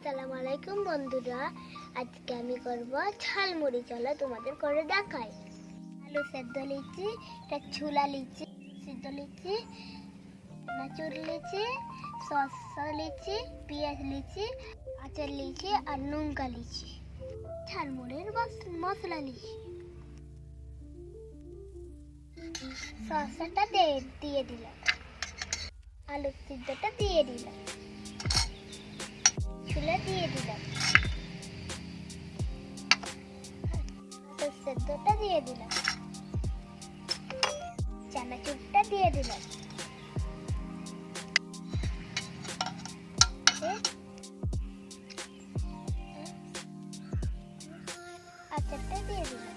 আসসালামু আলাইকুম বন্ধুরা। আজকে আমি করব ঝালমুড়ি। চলো তোমাদের করে দেখাই। আলু সেদ্ধ লিচি, একটা ছোলা লিচি, সিদ্ধ লিচি, নাচুর লিচি শসা লিচি, পেঁয়াজ লিচি, আচার লিচি আর নুনকা লিচি। ঝালমুড়ির মশলা লিচি। শসাটা দিয়ে দিলাম। আলু সিদ্ধটা দিয়ে দিলাম। সেদ্ধটা দিয়ে দিলাম চানাচুরটা দিয়ে দিলাম আচারটা দিয়ে দিলাম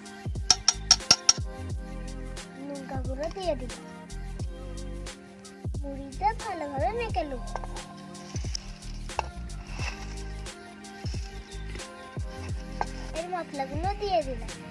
লঙ্কা গুঁড়ো দিয়ে দিলাম মুড়িটা ভালোভাবে মেখে নেব মশলাগুলো দিয়ে দিলাম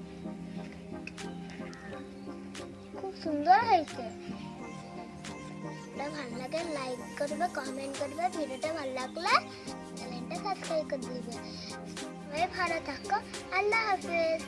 সুন্দর হয়েছে। ভালো লাগে লাইক করবে কমেন্ট করবে, ভিডিওটা ভালো লাগলে চ্যানেলটা সাবস্ক্রাইব করে দিবে। ভালো থাকো, আল্লাহ হাফেজ।